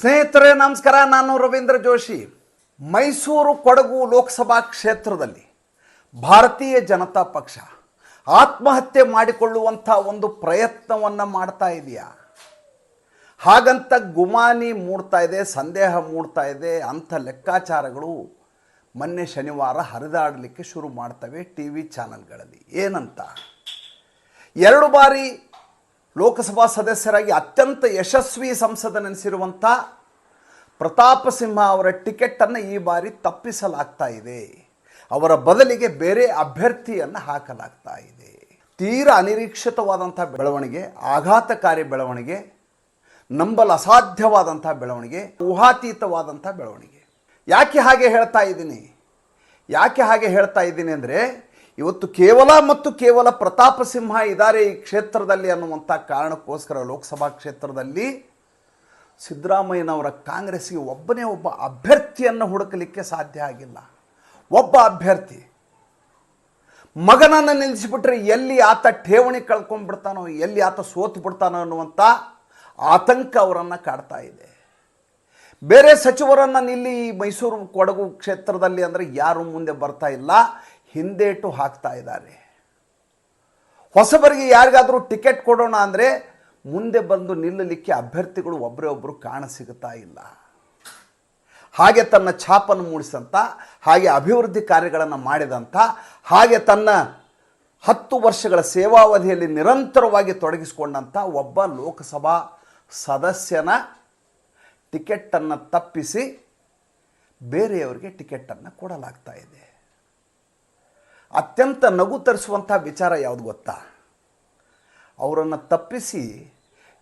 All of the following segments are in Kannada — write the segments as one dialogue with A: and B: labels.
A: ಸ್ನೇಹಿತರೆ, ನಮಸ್ಕಾರ. ನಾನು ರವೀಂದ್ರ ಜೋಶಿ. ಮೈಸೂರು ಕೊಡಗು ಲೋಕಸಭಾ ಕ್ಷೇತ್ರದಲ್ಲಿ ಭಾರತೀಯ ಜನತಾ ಪಕ್ಷ ಆತ್ಮಹತ್ಯೆ ಮಾಡಿಕೊಳ್ಳುವಂಥ ಒಂದು ಪ್ರಯತ್ನವನ್ನು ಮಾಡ್ತಾ ಇದೆಯಾ? ಹಾಗಂತ ಗುಮಾನಿ ಮೂಡ್ತಾ ಇದೆ, ಸಂದೇಹ ಮೂಡ್ತಾ ಇದೆ, ಅಂಥ ಲೆಕ್ಕಾಚಾರಗಳು ಮೊನ್ನೆ ಶನಿವಾರ ಹರಿದಾಡಲಿಕ್ಕೆ ಶುರು ಮಾಡ್ತವೆ ಟಿ ವಿ ಚಾನಲ್ಗಳಲ್ಲಿ. ಏನಂತ? ಎರಡು ಬಾರಿ ಲೋಕಸಭಾ ಸದಸ್ಯರಾಗಿ ಅತ್ಯಂತ ಯಶಸ್ವಿ ಸಂಸದನೆನಿಸಿರುವಂಥ ಪ್ರತಾಪ ಸಿಂಹ ಅವರ ಟಿಕೆಟನ್ನು ಈ ಬಾರಿ ತಪ್ಪಿಸಲಾಗ್ತಾ ಇದೆ. ಅವರ ಬದಲಿಗೆ ಬೇರೆ ಅಭ್ಯರ್ಥಿಯನ್ನು ಹಾಕಲಾಗ್ತಾ ಇದೆ. ತೀರ ಅನಿರೀಕ್ಷಿತವಾದಂಥ ಬೆಳವಣಿಗೆ, ಆಘಾತಕಾರಿ ಬೆಳವಣಿಗೆ, ನಂಬಲು ಅಸಾಧ್ಯವಾದಂಥ ಬೆಳವಣಿಗೆ, ಊಹಾತೀತವಾದಂಥ ಬೆಳವಣಿಗೆ. ಯಾಕೆ ಹಾಗೆ ಹೇಳ್ತಾ ಇದ್ದೀನಿ? ಯಾಕೆ ಹಾಗೆ ಹೇಳ್ತಾ ಇದ್ದೀನಿ ಅಂದರೆ ಇವತ್ತು ಕೇವಲ ಮತ್ತು ಕೇವಲ ಪ್ರತಾಪ ಸಿಂಹ ಇದ್ದಾರೆ ಈ ಕ್ಷೇತ್ರದಲ್ಲಿ ಅನ್ನುವಂಥ ಕಾರಣಕ್ಕೋಸ್ಕರ ಲೋಕಸಭಾ ಕ್ಷೇತ್ರದಲ್ಲಿ ಸಿದ್ದರಾಮಯ್ಯನವರ ಕಾಂಗ್ರೆಸ್ಗೆ ಒಬ್ಬನೇ ಒಬ್ಬ ಅಭ್ಯರ್ಥಿಯನ್ನು ಹುಡುಕಲಿಕ್ಕೆ ಸಾಧ್ಯ ಆಗಿಲ್ಲ. ಒಬ್ಬ ಅಭ್ಯರ್ಥಿ. ಮಗನನ್ನು ನಿಲ್ಲಿಸಿಬಿಟ್ರೆ ಎಲ್ಲಿ ಆತ ಠೇವಣಿ ಕಳ್ಕೊಂಡ್ಬಿಡ್ತಾನೋ, ಎಲ್ಲಿ ಆತ ಸೋತು ಬಿಡ್ತಾನೋ ಅನ್ನುವಂಥ ಆತಂಕ ಅವರನ್ನು ಕಾಡ್ತಾ ಇದೆ. ಬೇರೆ ಸಚಿವರನ್ನು ನಿಲ್ಲಿ ಈ ಮೈಸೂರು ಕೊಡಗು ಕ್ಷೇತ್ರದಲ್ಲಿ ಅಂದರೆ ಯಾರು ಮುಂದೆ ಬರ್ತಾ ಇಲ್ಲ. ಹಿಂದೇಟು ಹಾಕ್ತಾ ಇದ್ದಾರೆ. ಹೊಸಬರಿಗೆ ಯಾರಿಗಾದರೂ ಟಿಕೆಟ್ ಕೊಡೋಣ ಅಂದರೆ ಮುಂದೆ ಬಂದು ನಿಲ್ಲಲಿಕ್ಕೆ ಅಭ್ಯರ್ಥಿಗಳು ಒಬ್ಬರೇ ಒಬ್ಬರು ಕಾಣ ಸಿಗುತ್ತಾ ಇಲ್ಲ. ಹಾಗೆ ತನ್ನ ಛಾಪನ್ನು ಮೂಡಿಸಂತ ಹಾಗೆ ಅಭಿವೃದ್ಧಿ ಕಾರ್ಯಗಳನ್ನು ಮಾಡಿದಂಥ ಹಾಗೆ ತನ್ನ ಹತ್ತು ವರ್ಷಗಳ ಸೇವಾವಧಿಯಲ್ಲಿ ನಿರಂತರವಾಗಿ ತೊಡಗಿಸಿಕೊಂಡಂಥ ಒಬ್ಬ ಲೋಕಸಭಾ ಸದಸ್ಯನ ಟಿಕೆಟನ್ನು ತಪ್ಪಿಸಿ ಬೇರೆಯವರಿಗೆ ಟಿಕೆಟನ್ನು ಕೊಡಲಾಗ್ತಾ ಇದೆ. ಅತ್ಯಂತ ನಗು ತರಿಸುವಂಥ ವಿಚಾರ ಯಾವುದು ಗೊತ್ತಾ? ಅವರನ್ನು ತಪ್ಪಿಸಿ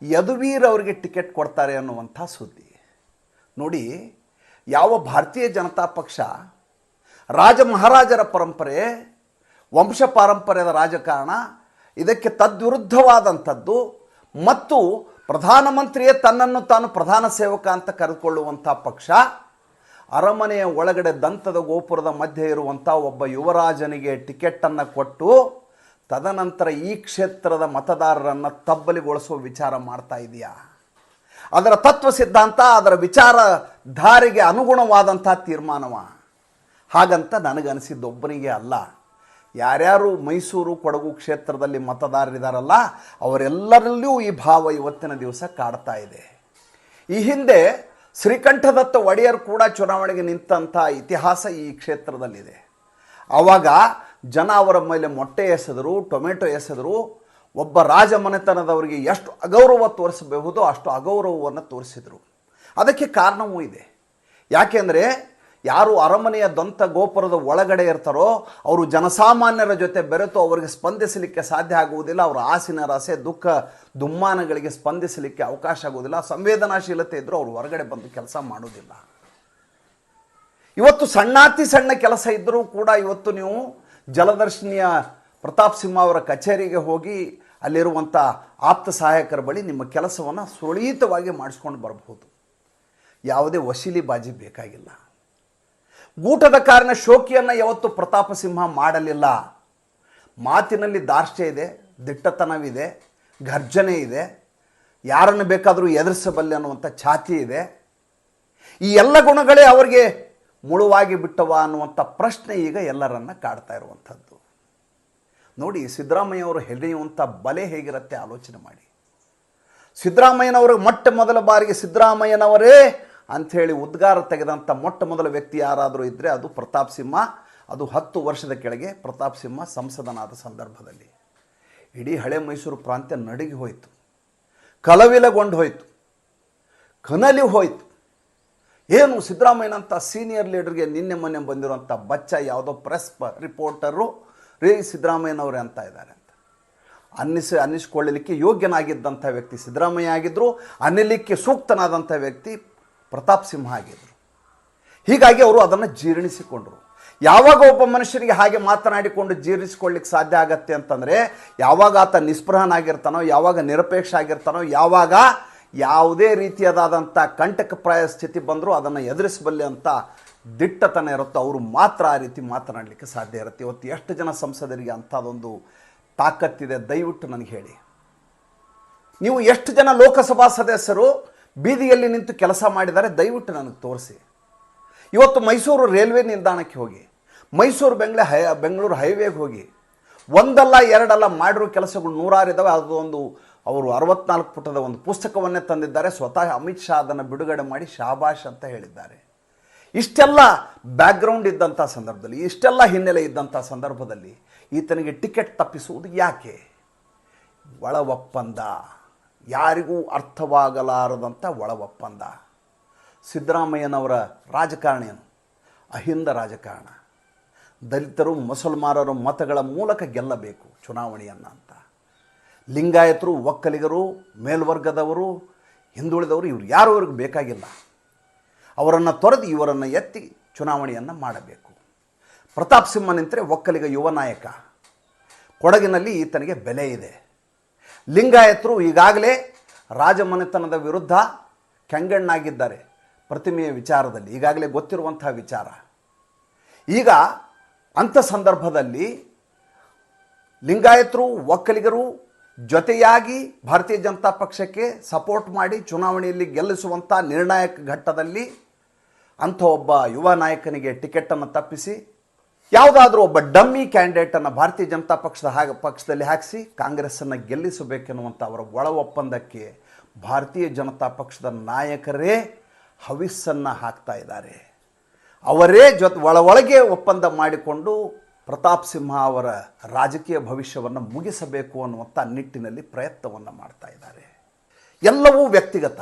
A: ಯದುವೀರ್ ಅವರಿಗೆ ಟಿಕೆಟ್ ಕೊಡ್ತಾರೆ ಅನ್ನುವಂಥ ಸುದ್ದಿ. ನೋಡಿ, ಯಾವ ಭಾರತೀಯ ಜನತಾ ಪಕ್ಷ ರಾಜ ಮಹಾರಾಜರ ಪರಂಪರೆ, ವಂಶ ಪಾರಂಪರ್ಯದ ರಾಜಕಾರಣ, ಇದಕ್ಕೆ ತದ್ವಿರುದ್ಧವಾದಂಥದ್ದು ಮತ್ತು ಪ್ರಧಾನಮಂತ್ರಿಯೇ ತನ್ನನ್ನು ತಾನು ಪ್ರಧಾನ ಸೇವಕ ಅಂತ ಕರೆದುಕೊಳ್ಳುವಂಥ ಪಕ್ಷ ಅರಮನೆಯ ಒಳಗಡೆ ದಂತದ ಗೋಪುರದ ಮಧ್ಯೆ ಇರುವಂಥ ಒಬ್ಬ ಯುವರಾಜನಿಗೆ ಟಿಕೆಟನ್ನು ಕೊಟ್ಟು ತದನಂತರ ಈ ಕ್ಷೇತ್ರದ ಮತದಾರರನ್ನು ತಬ್ಬಲಿಗೊಳಿಸುವ ವಿಚಾರ ಮಾಡ್ತಾ ಇದೆಯಾ? ಅದರ ತತ್ವ ಸಿದ್ಧಾಂತ, ಅದರ ವಿಚಾರಧಾರೆಗೆ ಅನುಗುಣವಾದಂಥ ತೀರ್ಮಾನವ? ಹಾಗಂತ ನನಗನಿಸಿದ್ದೊಬ್ಬನಿಗೆ ಅಲ್ಲ. ಯಾರ್ಯಾರು ಮೈಸೂರು ಕೊಡಗು ಕ್ಷೇತ್ರದಲ್ಲಿ ಮತದಾರರಿದ್ದಾರಲ್ಲ ಅವರೆಲ್ಲರಲ್ಲಿಯೂ ಈ ಭಾವ ಇವತ್ತಿನ ದಿವಸ ಕಾಡ್ತಾ ಇದೆ. ಈ ಹಿಂದೆ ಶ್ರೀಕಂಠದತ್ತ ಒಡೆಯರ್ ಕೂಡ ಚುನಾವಣೆಗೆ ನಿಂತಹ ಇತಿಹಾಸ ಈ ಕ್ಷೇತ್ರದಲ್ಲಿದೆ. ಆವಾಗ ಜನ ಅವರ ಮೇಲೆ ಮೊಟ್ಟೆ ಎಸೆದರು, ಟೊಮೆಟೊ ಎಸೆದರು. ಒಬ್ಬ ರಾಜ ಮನೆತನದವರಿಗೆ ಎಷ್ಟು ಅಗೌರವ ತೋರಿಸಬಹುದು ಅಷ್ಟು ಅಗೌರವವನ್ನು ತೋರಿಸಿದರು. ಅದಕ್ಕೆ ಕಾರಣವೂ ಇದೆ. ಯಾಕೆಂದರೆ ಯಾರು ಅರಮನೆಯ ದಂತ ಗೋಪುರದ ಒಳಗಡೆ ಇರ್ತಾರೋ ಅವರು ಜನಸಾಮಾನ್ಯರ ಜೊತೆ ಬೆರೆತು ಅವರಿಗೆ ಸ್ಪಂದಿಸಲಿಕ್ಕೆ ಸಾಧ್ಯ ಆಗುವುದಿಲ್ಲ. ಅವರ ಆಸಿನ ರಸೆ, ದುಃಖ, ದುಮ್ಮಾನಗಳಿಗೆ ಸ್ಪಂದಿಸಲಿಕ್ಕೆ ಅವಕಾಶ ಆಗುವುದಿಲ್ಲ. ಸಂವೇದನಾಶೀಲತೆ ಇದ್ದರೂ ಅವರು ಹೊರಗಡೆ ಬಂದು ಕೆಲಸ ಮಾಡೋದಿಲ್ಲ ಇವತ್ತು ಸಣ್ಣಾತಿ ಸಣ್ಣ ಕೆಲಸ ಇದ್ದರೂ ಕೂಡ ಇವತ್ತು ನೀವು ಜಲದರ್ಶಿನಿಯ ಪ್ರತಾಪ್ ಸಿಂಹ ಅವರ ಕಚೇರಿಗೆ ಹೋಗಿ ಅಲ್ಲಿರುವಂಥ ಆಪ್ತ ಸಹಾಯಕರ ಬಳಿ ನಿಮ್ಮ ಕೆಲಸವನ್ನು ಸುರಳಿತವಾಗಿ ಮಾಡಿಸ್ಕೊಂಡು ಬರಬಹುದು. ಯಾವುದೇ ವಶೀಲಿ ಬಾಜಿ ಬೇಕಾಗಿಲ್ಲ. ಊಟದ ಕಾರಣ ಶೋಕಿಯನ್ನು ಯಾವತ್ತು ಪ್ರತಾಪ ಸಿಂಹ ಮಾಡಲಿಲ್ಲ. ಮಾತಿನಲ್ಲಿ ದಾರ್ಶ್ಯ ಇದೆ ದಿಟ್ಟತನವಿದೆ ಘರ್ಜನೆ ಇದೆ. ಯಾರನ್ನು ಬೇಕಾದರೂ ಎದುರಿಸಬಲ್ಲೆ ಅನ್ನುವಂಥ ಛಾತಿ ಇದೆ. ಈ ಎಲ್ಲ ಗುಣಗಳೇ ಅವರಿಗೆ ಮುಳುವಾಗಿ ಬಿಟ್ಟವ ಅನ್ನುವಂಥ ಪ್ರಶ್ನೆ ಈಗ ಎಲ್ಲರನ್ನ ಕಾಡ್ತಾ ಇರುವಂಥದ್ದು. ನೋಡಿ ಸಿದ್ದರಾಮಯ್ಯ ಅವರು ಹೆಣೆಯುವಂಥ ಬಲೆ ಹೇಗಿರುತ್ತೆ ಆಲೋಚನೆ ಮಾಡಿ. ಸಿದ್ದರಾಮಯ್ಯನವರು ಮೊಟ್ಟ ಮೊದಲ ಬಾರಿಗೆ ಸಿದ್ದರಾಮಯ್ಯನವರೇ ಅಂಥೇಳಿ ಉದ್ಗಾರ ತೆಗೆದಂಥ ಮೊಟ್ಟ ಮೊದಲ ವ್ಯಕ್ತಿ ಯಾರಾದರೂ ಇದ್ದರೆ ಅದು ಪ್ರತಾಪ್ ಸಿಂಹ. ಅದು ಹತ್ತು ವರ್ಷದ ಕೆಳಗೆ ಪ್ರತಾಪ್ ಸಿಂಹ ಸಂಸದನಾದ ಸಂದರ್ಭದಲ್ಲಿ. ಇಡೀ ಹಳೆ ಮೈಸೂರು ಪ್ರಾಂತ್ಯ ನಡುಗಿ ಹೋಯಿತು. ಕಲವಿಲಗೊಂಡು ಹೋಯಿತು. ಕನಲಿ ಹೋಯಿತು. ಏನು ಸಿದ್ದರಾಮಯ್ಯನಂಥ ಸೀನಿಯರ್ ಲೀಡರ್ಗೆ ನಿನ್ನೆ ಮೊನ್ನೆ ಬಂದಿರುವಂಥ ಬಚ್ಚ ಯಾವುದೋ ಪ್ರೆಸ್ ರಿಪೋರ್ಟರು ರೇ ಸಿದ್ದರಾಮಯ್ಯನವರೇ ಅಂತ ಇದ್ದಾರೆ ಅಂತ. ಅನ್ನಿಸಿ ಅನ್ನಿಸ್ಕೊಳ್ಳಲಿಕ್ಕೆ ಯೋಗ್ಯನಾಗಿದ್ದಂಥ ವ್ಯಕ್ತಿ ಸಿದ್ದರಾಮಯ್ಯ ಆಗಿದ್ದರು ಅನ್ನಲಿಕ್ಕೆ ಸೂಕ್ತನಾದಂಥ ವ್ಯಕ್ತಿ ಪ್ರತಾಪ್ ಸಿಂಹ ಆಗಿದ್ದರು ಹೀಗಾಗಿ ಅವರು ಅದನ್ನು ಜೀರ್ಣಿಸಿಕೊಂಡರು. ಯಾವಾಗ ಒಬ್ಬ ಮನುಷ್ಯನಿಗೆ ಹಾಗೆ ಮಾತನಾಡಿಕೊಂಡು ಜೀರ್ಣಿಸ್ಕೊಳ್ಳಿಕ್ಕೆ ಸಾಧ್ಯ ಆಗತ್ತೆ ಅಂತಂದರೆ, ಯಾವಾಗ ಆತ ನಿಸ್ಪೃಹನಾಗಿರ್ತಾನೋ, ಯಾವಾಗ ನಿರಪೇಕ್ಷ ಆಗಿರ್ತಾನೋ, ಯಾವಾಗ ಯಾವುದೇ ರೀತಿಯಾದಂಥ ಕಂಟಕಪ್ರಾಯ ಸ್ಥಿತಿ ಬಂದರೂ ಅದನ್ನು ಎದುರಿಸಬಲ್ಲೆ ಅಂತ ದಿಟ್ಟತನ ಇರುತ್ತೋ. ಅವರು ಮಾತ್ರ ಆ ರೀತಿ ಮಾತನಾಡಲಿಕ್ಕೆ ಸಾಧ್ಯ ಇರುತ್ತೆ. ಇವತ್ತು ಎಷ್ಟು ಜನ ಸಂಸದರಿಗೆ ಅಂಥದ್ದೊಂದು ತಾಕತ್ತಿದೆ, ದಯವಿಟ್ಟು ನನಗೆ ಹೇಳಿ. ನೀವು ಎಷ್ಟು ಜನ ಲೋಕಸಭಾ ಸದಸ್ಯರು ಬೀದಿಯಲ್ಲಿ ನಿಂತು ಕೆಲಸ ಮಾಡಿದರೆ ದಯವಿಟ್ಟು ನನಗೆ ತೋರಿಸಿ. ಇವತ್ತು ಮೈಸೂರು ರೈಲ್ವೆ ನಿಲ್ದಾಣಕ್ಕೆ ಹೋಗಿ, ಮೈಸೂರು ಬೆಂಗ್ಳೆ ಹೈ, ಬೆಂಗಳೂರು ಹೈವೇಗೆ ಹೋಗಿ, ಒಂದಲ್ಲ ಎರಡಲ್ಲ ಮಾಡಿರೋ ಕೆಲಸಗಳು ನೂರಾರು ಇದ್ದಾವೆ ಅದು ಒಂದು ಅವರು ಅರವತ್ನಾಲ್ಕು ಪುಟದ ಒಂದು ಪುಸ್ತಕವನ್ನೇ ತಂದಿದ್ದಾರೆ. ಸ್ವತಃ ಅಮಿತ್ ಶಾ ಅದನ್ನು ಬಿಡುಗಡೆ ಮಾಡಿ ಶಾಬಾಷ್ ಅಂತ ಹೇಳಿದ್ದಾರೆ. ಇಷ್ಟೆಲ್ಲ ಬ್ಯಾಕ್ಗ್ರೌಂಡ್ ಇದ್ದಂಥ ಸಂದರ್ಭದಲ್ಲಿ, ಇಷ್ಟೆಲ್ಲ ಹಿನ್ನೆಲೆ ಇದ್ದಂಥ ಸಂದರ್ಭದಲ್ಲಿ ಈತನಿಗೆ ಟಿಕೆಟ್ ತಪ್ಪಿಸುವುದು ಯಾಕೆ? ಒಳ ಒಪ್ಪಂದ. ಯಾರಿಗೂ ಅರ್ಥವಾಗಲಾರದಂಥ ಒಳ ಒಪ್ಪಂದ ಸಿದ್ದರಾಮಯ್ಯನವರ ರಾಜಕಾರಣಿಯನು, ಅಹಿಂದ ರಾಜಕಾರಣ. ದಲಿತರು, ಮುಸಲ್ಮಾನರು ಮತಗಳ ಮೂಲಕ ಗೆಲ್ಲಬೇಕು ಚುನಾವಣೆಯನ್ನು ಅಂತ. ಲಿಂಗಾಯತರು, ಒಕ್ಕಲಿಗರು, ಮೇಲ್ವರ್ಗದವರು, ಹಿಂದುಳಿದವರು ಇವರು ಯಾರು ಇವ್ರಿಗೆ ಬೇಕಾಗಿಲ್ಲ. ಅವರನ್ನು ತೊರೆದು ಇವರನ್ನು ಎತ್ತಿ ಚುನಾವಣೆಯನ್ನು ಮಾಡಬೇಕು. ಪ್ರತಾಪ್ ಸಿಂಹ ನಿಂತರೆ ಒಕ್ಕಲಿಗ ಯುವ ನಾಯಕ. ಕೊಡಗಿನಲ್ಲಿ ಈತನಿಗೆ ಬೆಲೆ ಇದೆ. ಲಿಂಗಾಯತರು ಈಗಾಗಲೇ ರಾಜಮನೆತನದ ವಿರುದ್ಧ ಕೆಂಗಣ್ಣಾಗಿದ್ದಾರೆ ಪ್ರತಿಮೆಯ ವಿಚಾರದಲ್ಲಿ, ಈಗಾಗಲೇ ಗೊತ್ತಿರುವಂಥ ವಿಚಾರ. ಈಗ ಅಂಥ ಸಂದರ್ಭದಲ್ಲಿ ಲಿಂಗಾಯತರು, ಒಕ್ಕಲಿಗರು ಜೊತೆಯಾಗಿ ಭಾರತೀಯ ಜನತಾ ಪಕ್ಷಕ್ಕೆ ಸಪೋರ್ಟ್ ಮಾಡಿ ಚುನಾವಣೆಯಲ್ಲಿ ಗೆಲ್ಲಿಸುವಂಥ ನಿರ್ಣಾಯಕ ಘಟ್ಟದಲ್ಲಿ ಅಂಥ ಒಬ್ಬ ಯುವ ನಾಯಕನಿಗೆ ಟಿಕೆಟನ್ನು ತಪ್ಪಿಸಿ ಯಾವುದಾದ್ರೂ ಒಬ್ಬ ಡಮ್ಮಿ ಕ್ಯಾಂಡಿಡೇಟನ್ನು ಭಾರತೀಯ ಜನತಾ ಪಕ್ಷದ ಹಾಗೆ ಪಕ್ಷದಲ್ಲಿ ಹಾಕಿಸಿ ಕಾಂಗ್ರೆಸ್ಸನ್ನು ಗೆಲ್ಲಿಸಬೇಕೆನ್ನುವಂಥ ಅವರ ಒಳ ಒಪ್ಪಂದಕ್ಕೆ ಭಾರತೀಯ ಜನತಾ ಪಕ್ಷದ ನಾಯಕರೇ ಹವಿಸ್ಸನ್ನು ಹಾಕ್ತಾ ಇದ್ದಾರೆ. ಅವರೇ ಜೊತೆ ಒಳ ಒಳಗೆ ಒಪ್ಪಂದ ಮಾಡಿಕೊಂಡು ಪ್ರತಾಪ್ ಸಿಂಹ ಅವರ ರಾಜಕೀಯ ಭವಿಷ್ಯವನ್ನು ಮುಗಿಸಬೇಕು ಅನ್ನುವಂಥ ನಿಟ್ಟಿನಲ್ಲಿ ಪ್ರಯತ್ನವನ್ನು ಮಾಡ್ತಾ ಇದ್ದಾರೆ. ಎಲ್ಲವೂ ವ್ಯಕ್ತಿಗತ.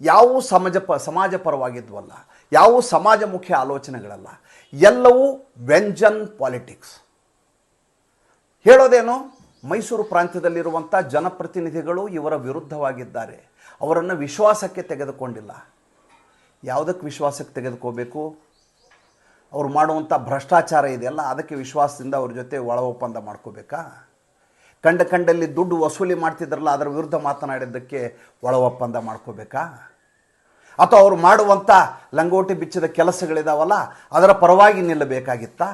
A: ಯಾವುವು ಸಮಾಜ ಪ, ಸಮಾಜ ಪರವಾಗಿದ್ವಲ್ಲ ಸಮಾಜ ಮುಖ್ಯ ಆಲೋಚನೆಗಳಲ್ಲ, ಎಲ್ಲವೂ ವ್ಯಂಜನ್ ಪಾಲಿಟಿಕ್ಸ್. ಹೇಳೋದೇನು? ಮೈಸೂರು ಪ್ರಾಂತ್ಯದಲ್ಲಿರುವಂಥ ಜನಪ್ರತಿನಿಧಿಗಳು ಇವರ ವಿರುದ್ಧವಾಗಿದ್ದಾರೆ. ಅವರನ್ನು ವಿಶ್ವಾಸಕ್ಕೆ ತೆಗೆದುಕೊಂಡಿಲ್ಲ. ಯಾವುದಕ್ಕೆ ವಿಶ್ವಾಸಕ್ಕೆ ತೆಗೆದುಕೋಬೇಕು? ಅವ್ರು ಮಾಡುವಂಥ ಭ್ರಷ್ಟಾಚಾರ ಇದೆಯಲ್ಲ, ಅದಕ್ಕೆ ವಿಶ್ವಾಸದಿಂದ ಅವ್ರ ಜೊತೆ ಒಳ ಒಪ್ಪಂದ ಮಾಡ್ಕೋಬೇಕಾ? ಕಂಡ ಕಂಡಲ್ಲಿ ದುಡ್ಡು ವಸೂಲಿ ಮಾಡ್ತಿದ್ರಲ್ಲ, ಅದರ ವಿರುದ್ಧ ಮಾತನಾಡಿದ್ದಕ್ಕೆ ಒಳ ಒಪ್ಪಂದ ಮಾಡ್ಕೋಬೇಕಾ? ಅಥವಾ ಅವರು ಮಾಡುವಂಥ ಲಂಗೋಟಿ ಬಿಚ್ಚಿದ ಕೆಲಸಗಳಿದಾವಲ್ಲ, ಅದರ ಪರವಾಗಿ ನಿಲ್ಲಬೇಕಾಗಿತ್ತಾ?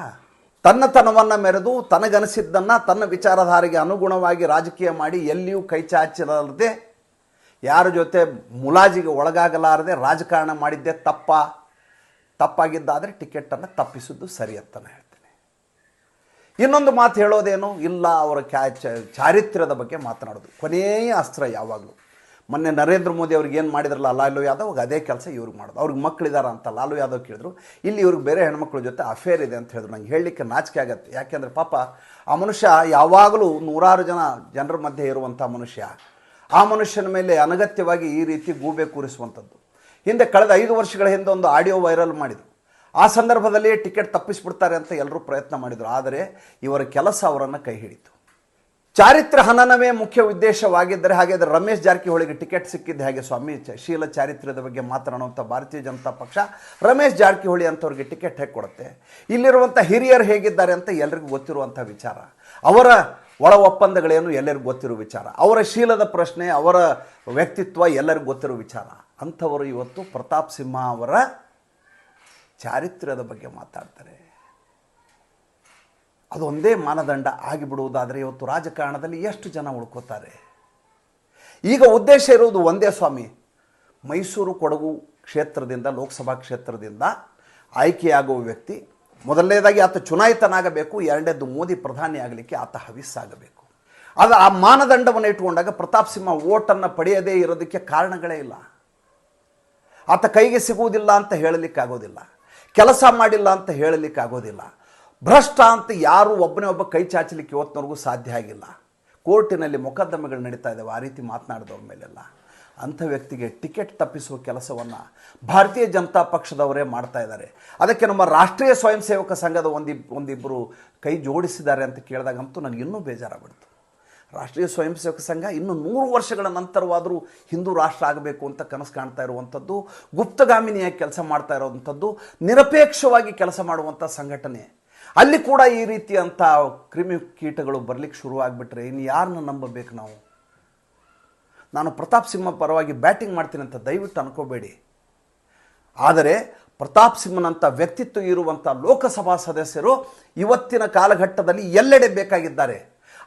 A: ತನ್ನತನವನ್ನು ಮೆರೆದು ತನಗನಿಸಿದ್ದನ್ನು ತನ್ನ ವಿಚಾರಧಾರೆಗೆ ಅನುಗುಣವಾಗಿ ರಾಜಕೀಯ ಮಾಡಿ ಎಲ್ಲಿಯೂ ಕೈ ಚಾಚಿರದೆ ಯಾರ ಜೊತೆ ಮುಲಾಜಿಗೆ ಒಳಗಾಗಲಾರದೆ ರಾಜಕಾರಣ ಮಾಡಿದ್ದೇ ತಪ್ಪ. ತಪ್ಪಾಗಿದ್ದಾದರೆ ಟಿಕೆಟನ್ನು ತಪ್ಪಿಸಿದ್ದು ಸರಿ ಅಂತ ನಾನು ಹೇಳ್ತೀನಿ ಇನ್ನೊಂದು ಮಾತು ಹೇಳೋದೇನು? ಇಲ್ಲ, ಅವರ ಕ್ಯಾ ಚಾರಿತ್ರ್ಯದ ಬಗ್ಗೆ ಮಾತನಾಡೋದು. ಕೊನೆಯ ಅಸ್ತ್ರ ಯಾವಾಗಲೂ. ಮೊನ್ನೆ ನರೇಂದ್ರ ಮೋದಿ ಅವ್ರಿಗೆ ಏನು ಮಾಡಿದ್ರಲ್ಲ, ಲಾಲು ಯಾದವ್ ಅದೇ ಕೆಲಸ ಇವ್ರಿಗೆ ಮಾಡೋದು. ಅವ್ರಿಗೆ ಮಕ್ಕಳಿದಾರ ಅಂತ ಲಾಲು ಯಾದವ್ ಕೇಳಿದ್ರು. ಇಲ್ಲಿ ಇವ್ರಿಗೆ ಬೇರೆ ಹೆಣ್ಮಕ್ಳ ಜೊತೆ ಅಫೇರ್ ಇದೆ ಅಂತ ಹೇಳಿದ್ರು. ನಂಗೆ ಹೇಳಲಿಕ್ಕೆ ನಾಚಿಕೆ ಆಗತ್ತೆ. ಯಾಕೆಂದರೆ ಪಾಪ, ಆ ಮನುಷ್ಯ ಯಾವಾಗಲೂ ನೂರಾರು ಜನ ಜನರ ಮಧ್ಯೆ ಇರುವಂಥ ಮನುಷ್ಯ. ಆ ಮನುಷ್ಯನ ಮೇಲೆ ಅನಗತ್ಯವಾಗಿ ಈ ರೀತಿ ಗೂಬೆ ಕೂರಿಸುವಂಥದ್ದು. ಹಿಂದೆ ಕಳೆದ ಐದು ವರ್ಷಗಳ ಹಿಂದೆ ಒಂದು ಆಡಿಯೋ ವೈರಲ್ ಮಾಡಿದರು. ಆ ಸಂದರ್ಭದಲ್ಲಿ ಟಿಕೆಟ್ ತಪ್ಪಿಸ್ಬಿಡ್ತಾರೆ ಅಂತ ಎಲ್ಲರೂ ಪ್ರಯತ್ನ ಮಾಡಿದರು. ಆದರೆ ಇವರ ಕೆಲಸ ಅವರನ್ನು ಕೈ ಹಿಡಿತು. ಚಾರಿತ್ರ ಹನನವೇ ಮುಖ್ಯ ಉದ್ದೇಶವಾಗಿದ್ದರೆ ಹಾಗೆ ರಮೇಶ್ ಜಾರಕಿಹೊಳಿಗೆ ಟಿಕೆಟ್ ಸಿಕ್ಕಿದ್ದು ಹಾಗೆ ಸ್ವಾಮಿ ಶೀಲ ಚಾರಿತ್ರ್ಯದ ಬಗ್ಗೆ ಮಾತನಾಡುವಂಥ ಭಾರತೀಯ ಜನತಾ ಪಕ್ಷ ರಮೇಶ್ ಜಾರಕಿಹೊಳಿ ಅಂಥವ್ರಿಗೆ ಟಿಕೆಟ್ ಹೇಗೆ ಕೊಡುತ್ತೆ? ಇಲ್ಲಿರುವಂಥ ಹಿರಿಯರು ಹೇಗಿದ್ದಾರೆ ಅಂತ ಎಲ್ಲರಿಗೂ ಗೊತ್ತಿರುವಂಥ ವಿಚಾರ. ಅವರ ಒಳ ಒಪ್ಪಂದಗಳೇನು ಎಲ್ಲರಿಗೂ ಗೊತ್ತಿರುವ ವಿಚಾರ. ಅವರ ಶೀಲದ ಪ್ರಶ್ನೆ, ಅವರ ವ್ಯಕ್ತಿತ್ವ ಎಲ್ಲರಿಗೂ ಗೊತ್ತಿರೋ ವಿಚಾರ. ಅಂಥವರು ಇವತ್ತು ಪ್ರತಾಪ್ ಸಿಂಹ ಅವರ ಚಾರಿತ್ರ್ಯದ ಬಗ್ಗೆ ಮಾತಾಡ್ತಾರೆ. ಅದೊಂದೇ ಮಾನದಂಡ ಆಗಿಬಿಡುವುದಾದರೆ ಇವತ್ತು ರಾಜಕಾರಣದಲ್ಲಿ ಎಷ್ಟು ಜನ ಉಳ್ಕೋತಾರೆ? ಈಗ ಉದ್ದೇಶ ಇರುವುದು ಒಂದೇ ಸ್ವಾಮಿ. ಮೈಸೂರು ಕೊಡಗು ಕ್ಷೇತ್ರದಿಂದ, ಲೋಕಸಭಾ ಕ್ಷೇತ್ರದಿಂದ ಆಯ್ಕೆಯಾಗುವ ವ್ಯಕ್ತಿ, ಮೊದಲನೇದಾಗಿ ಆತ ಚುನಾಯಿತನಾಗಬೇಕು, ಎರಡನೇದು ಮೋದಿ ಪ್ರಧಾನಿ ಆಗಲಿಕ್ಕೆ ಆತ ಹವಿಸ್ಸಾಗಬೇಕು. ಅದು ಆ ಮಾನದಂಡವನ್ನು ಇಟ್ಟುಕೊಂಡಾಗ ಪ್ರತಾಪ್ ಸಿಂಹ ಓಟನ್ನು ಪಡೆಯದೇ ಇರೋದಕ್ಕೆ ಕಾರಣಗಳೇ ಇಲ್ಲ. ಆತ ಕೈಗೆ ಸಿಗುವುದಿಲ್ಲ ಅಂತ ಹೇಳಲಿಕ್ಕಾಗೋದಿಲ್ಲ. ಕೆಲಸ ಮಾಡಿಲ್ಲ ಅಂತ ಹೇಳಲಿಕ್ಕೆ ಆಗೋದಿಲ್ಲ ಭ್ರಷ್ಟ ಅಂತ ಯಾರೂ ಒಬ್ಬನೇ ಒಬ್ಬ ಕೈ ಚಾಚಲಿಕ್ಕೆ ಇವತ್ತಿನವರೆಗೂ ಸಾಧ್ಯ ಆಗಿಲ್ಲ. ಕೋರ್ಟಿನಲ್ಲಿ ಮೊಕದ್ದಮೆಗಳು ನಡೀತಾ ಇದ್ದಾವೆ ಆ ರೀತಿ ಮಾತನಾಡಿದವ್ರ ಮೇಲೆಲ್ಲ. ಅಂಥ ವ್ಯಕ್ತಿಗೆ ಟಿಕೆಟ್ ತಪ್ಪಿಸುವ ಕೆಲಸವನ್ನು ಭಾರತೀಯ ಜನತಾ ಪಕ್ಷದವರೇ ಮಾಡ್ತಾ ಇದ್ದಾರೆ. ಅದಕ್ಕೆ ನಮ್ಮ ರಾಷ್ಟ್ರೀಯ ಸ್ವಯಂ ಸೇವಕ ಸಂಘದ ಒಂದಿಬ್ ಒಂದಿಬ್ಬರು ಕೈ ಜೋಡಿಸಿದ್ದಾರೆ ಅಂತ ಕೇಳಿದಾಗಂತೂ ನನಗೆ ಇನ್ನೂ ಬೇಜಾರಾಗ್ಬಿಡ್ತು. ರಾಷ್ಟ್ರೀಯ ಸ್ವಯಂ ಸೇವಕ ಸಂಘ ಇನ್ನು ನೂರು ವರ್ಷಗಳ ನಂತರವಾದರೂ ಹಿಂದೂ ರಾಷ್ಟ್ರ ಆಗಬೇಕು ಅಂತ ಕನಸು ಕಾಣ್ತಾ ಇರುವಂಥದ್ದು, ಗುಪ್ತಗಾಮಿನಿಯಾಗಿ ಕೆಲಸ ಮಾಡ್ತಾ ಇರುವಂಥದ್ದು, ನಿರಪೇಕ್ಷವಾಗಿ ಕೆಲಸ ಮಾಡುವಂಥ ಸಂಘಟನೆ. ಅಲ್ಲಿ ಕೂಡ ಈ ರೀತಿಯಂಥ ಕ್ರಿಮಿ ಕೀಟಗಳು ಬರಲಿಕ್ಕೆ ಶುರುವಾಗ್ಬಿಟ್ರೆ ಇನ್ನು ಯಾರನ್ನ ನಂಬಬೇಕು ನಾವು? ನಾನು ಪ್ರತಾಪ್ ಸಿಂಹ ಪರವಾಗಿ ಬ್ಯಾಟಿಂಗ್ ಮಾಡ್ತೀನಿ ಅಂತ ದಯವಿಟ್ಟು ಅನ್ಕೋಬೇಡಿ. ಆದರೆ ಪ್ರತಾಪ್ ಸಿಂಹನಂಥ ವ್ಯಕ್ತಿತ್ವ ಇರುವಂಥ ಲೋಕಸಭಾ ಸದಸ್ಯರು ಇವತ್ತಿನ ಕಾಲಘಟ್ಟದಲ್ಲಿ ಎಲ್ಲೆಡೆ ಬೇಕಾಗಿದ್ದಾರೆ.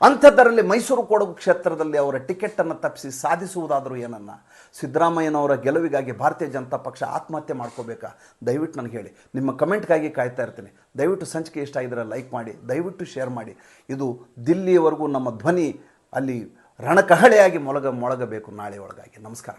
A: ಅಂಥದ್ದರಲ್ಲಿ ಮೈಸೂರು ಕೊಡಗು ಕ್ಷೇತ್ರದಲ್ಲಿ ಅವರ ಟಿಕೆಟನ್ನು ತಪ್ಪಿಸಿ ಸಾಧಿಸುವುದಾದರೂ ಏನನ್ನ? ಸಿದ್ದರಾಮಯ್ಯನವರ ಗೆಲುವಿಗಾಗಿ ಭಾರತೀಯ ಜನತಾ ಪಕ್ಷ ಆತ್ಮಹತ್ಯೆ ಮಾಡ್ಕೋಬೇಕಾ? ದಯವಿಟ್ಟು ನನಗೆ ಹೇಳಿ. ನಿಮ್ಮ ಕಮೆಂಟ್ಗಾಗಿ ಕಾಯ್ತಾ ಇರ್ತೀನಿ. ದಯವಿಟ್ಟು ಸಂಚಿಕೆ ಇಷ್ಟ ಆಗಿದ್ರೆ ಲೈಕ್ ಮಾಡಿ, ದಯವಿಟ್ಟು ಶೇರ್ ಮಾಡಿ. ಇದು ದಿಲ್ಲಿಯವರೆಗೂ ನಮ್ಮ ಧ್ವನಿ ಅಲ್ಲಿ ರಣಕಹಳೆಯಾಗಿ ಮೊಳಗ ಮೊಳಗಬೇಕು ನಾಳೆ ಒಳಗಾಗಿ. ನಮಸ್ಕಾರ.